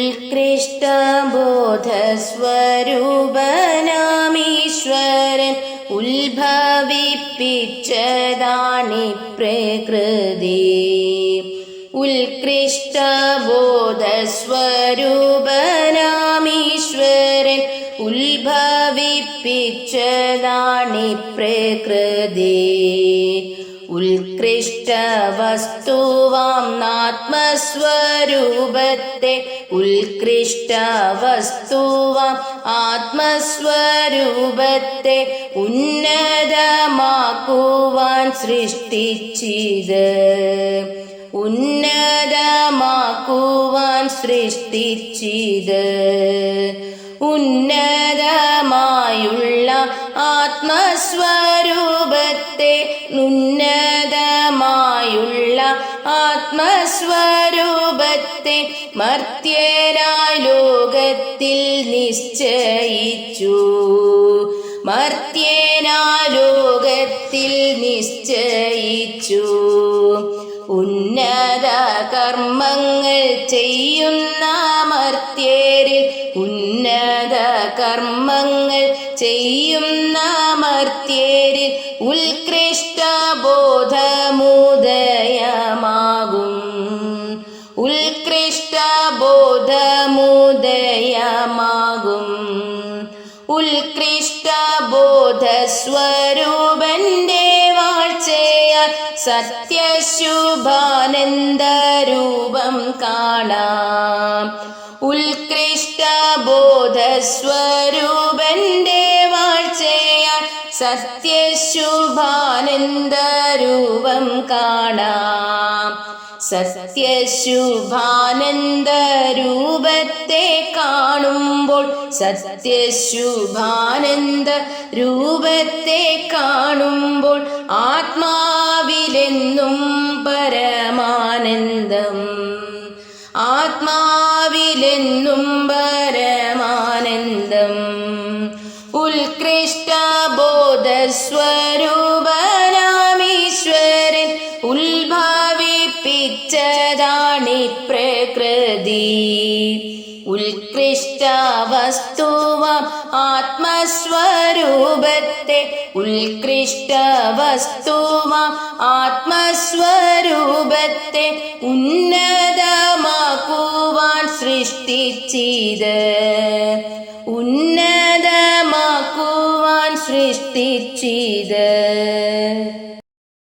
ഉത്കൃഷ്ടബോധസ്വരൂപനാമീശ്വരൻ ഉത്ഭവിപ്പിച്ചതാണി പ്രകൃതി. ഉത്കൃഷ്ടബോധസ്വരൂപനാമീശ്വരൻ ഉത്ഭവിപ്പിച്ചതാണി പ്രകൃതി. ഉത്കൃഷ്ട വസ്തുവാം ആത്മസ്വരൂപത്തെ ഉത്കൃഷ്ട വസ്തുവാം ആത്മസ്വരൂപത്തെ ഉന്നതമാക്കുവാൻ സൃഷ്ടിച്ചിത്. ഉന്നതമാക്കുവാൻ സൃഷ്ടിച്ചിത്. ഉന്നതമായുള്ള ആത്മസ്വരൂപത്തെ ഉന്നതമായുള്ള ആത്മസ്വരൂപത്തെ മർത്യരായ ലോകത്തിൽ നിശ്ചയിച്ചു. മർത്യനാ ലോകത്തിൽ നിശ്ചയിച്ചു. ഉന്നത കർമ്മങ്ങൾ ചെയ്യുന്ന മർത്യരിൽ ഉന്നത കർമ്മങ്ങൾ ചെയ്യുന്ന മർത്യരിൽ ഉത്കൃഷ്ട ബോധമുദയമാകും ബോധമുദയമാകും ഉത്കൃഷ്ട ബോധസ്വരൂപന്റെ വാഴ്ചയാൽ സത്യശുഭാനന്ദരൂപം കാണാം. ഉത്കൃഷ്ട ബോധസ്വരൂപന്റെ വാഴ്ചയാൽ സത്യശുഭാനന്ദ രൂപം കാണാം. സത്യശുഭാനന്ദ രൂപത്തെ കാണുമ്പോൾ സത്യശുഭാനന്ദ രൂപത്തെ കാണുമ്പോൾ ആത്മാവിലെന്നും പരമാനന്ദം. ആത്മാവിലെന്നും പരമാനന്ദം. ഉത്കൃഷ്ട പ്രകൃതി. ഉത്കൃഷ്ട വസ്തുവാം ആത്മസ്വരൂപത്തെ ഉത്കൃഷ്ട വസ്തുവാം ആത്മസ്വരൂപത്തെ ഉന്നതമാക്കുവാൻ സൃഷ്ടിച്ചത്. ഉന്നതമാക്കുവാൻ സൃഷ്ടിച്ചിത്.